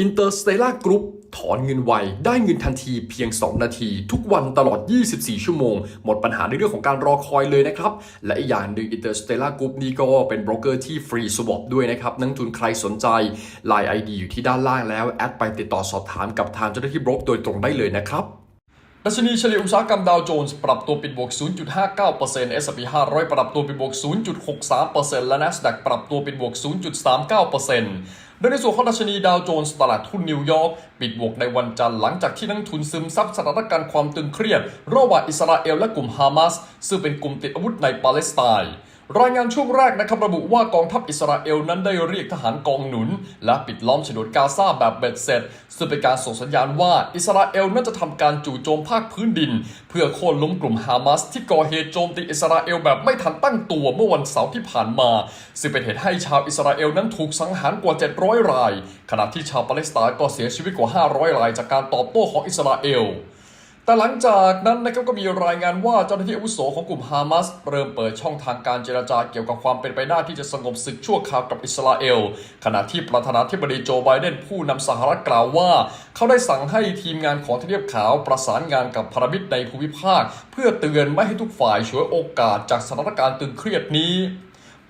Interstellar Group ถอนเงินไว ได้เงินทันทีเพียง 2 นาที ทุกวันตลอด 24 ชั่วโมง หมดปัญหาในเรื่องของการรอคอยเลยนะครับ และอีกอย่างหนึ่ง Interstellar Group นี่ก็เป็นโบรกเกอร์ที่ฟรีสวอปด้วยนะครับ นักทุนใครสนใจ Line ID อยู่ที่ด้านล่างแล้ว แอดไปติดต่อสอบถามกับทางเจ้าหน้าที่โบรกโดยตรงได้เลยนะครับดัชนีเฉลี่ยอุตสาหกรรมดาวโจนส์ปรับตัวปิดบวก 0.59% S&P 500 ปรับตัวปิดบวก 0.63%และ NASDAQ ปรับตัวปิดบวก 0.39% โดยในส่วนของดัชนีดาวโจนส์ตลาดทุนนิวยอร์กปิดบวกในวันจันทร์หลังจากที่นักทุนซึมซับสถานการณ์ความตึงเครียด ระหว่างอิสราเอลและกลุ่มฮามาสซึ่งเป็นกลุ่มติดอาวุธในปาเลสไตน์ รายงานช่วงแรกนะครับระบุว่ากองทัพอิสราเอลนั้นได้เรียกทหารกองหนุน และปิดล้อมฉนวนกาซาแบบเบ็ดเสร็จ ซึ่งเป็นการส่งสัญญาณว่าอิสราเอลนั้นจะทำการจู่โจมภาคพื้นดิน เพื่อโค่นล้มกลุ่มฮามาสที่ก่อเหตุโจมตีอิสราเอลแบบไม่ทันตั้งตัวเมื่อวันเสาร์ที่ผ่านมา ซึ่งเป็นเหตุให้ชาวอิสราเอลนั้นถูกสังหารกว่า 700 ราย ขณะที่ชาวปาเลสไตน์ก็เสียชีวิตกว่า 500 รายจากการตอบโต้ของอิสราเอล แต่หลังจากนั้นนะครับก็มีรายงานว่าเจ้าหน้าที่อาวุโสของกลุ่มฮามาสเริ่มเปิดช่องทางการเจรจาเกี่ยวกับความเป็นไปได้ที่จะสงบศึกชั่วคราวกับอิสราเอล ขณะที่ประธานาธิบดีโจไบเดนผู้นำสหรัฐกล่าวว่า เขาได้สั่งให้ทีมงานของทเนียบขาวประสานงานกับพันธมิตรในภูมิภาค เพื่อเตือนไม่ให้ทุกฝ่ายฉวยโอกาสจากสถานการณ์ตึงเครียดนี้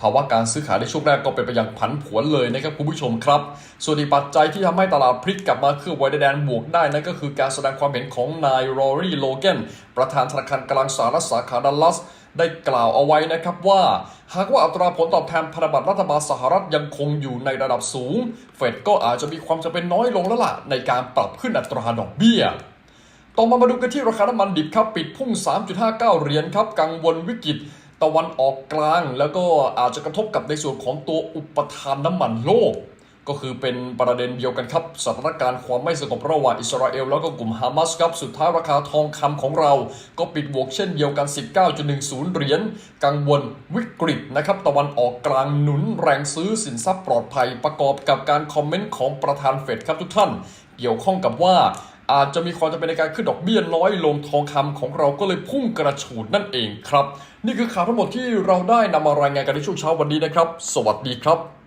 ภาวะการซื้อขายในช่วงแรกก็เป็นไปอย่างผันผวนเลยนะครับคุณผู้ชมครับ ส่วนอีกปัจจัยที่ทำให้ตลาดพลิกกลับมาเคลื่อนไหวในแดนบวกได้นั่นก็คือการแสดงความเห็นของนายรอรี่โลแกนประธานธนาคารกลางสหรัฐสาขาดัลลัสได้กล่าวเอาไว้นะครับว่า หากว่าอัตราผลตอบแทนพันธบัตรรัฐบาลสหรัฐยังคงอยู่ในระดับสูง เฟดก็อาจจะมีความจำเป็นน้อยลงแล้วล่ะในการปรับขึ้นอัตราดอกเบี้ยต่อมามาดูกันที่ราคาน้ำมันดิบครับ ปิดพุ่ง 3.59 เหรียญครับ กังวลวิกฤต ตะวันออกกลาง แล้วก็อาจจะกระทบกับในส่วนของตัวอุปทานน้ำมันโลก ก็คือเป็นประเด็นเดียวกันครับสถานการณ์ความไม่สงบระหว่างอิสราเอล แล้วก็กลุ่มฮามาสครับสุดท้ายราคาทองคำของเรา ก็ปิดบวกเช่นเดียวกัน 19.10 เหรียญกังวลวิกฤตนะครับตะวันออกกลางหนุนแรงซื้อสินทรัพย์ปลอดภัยประกอบกับการคอมเมนต์ของประธานเฟดครับทุกท่านเกี่ยวข้องกับว่า อาจจะมีความจำเป็นในการขึ้นดอกเบี้ยน้อยลงทองคำของเราก็เลยพุ่งกระฉูดนั่นเองครับ นี่คือข่าวทั้งหมดที่เราได้นำมารายงานกันในช่วงเช้าวันนี้นะครับ สวัสดีครับ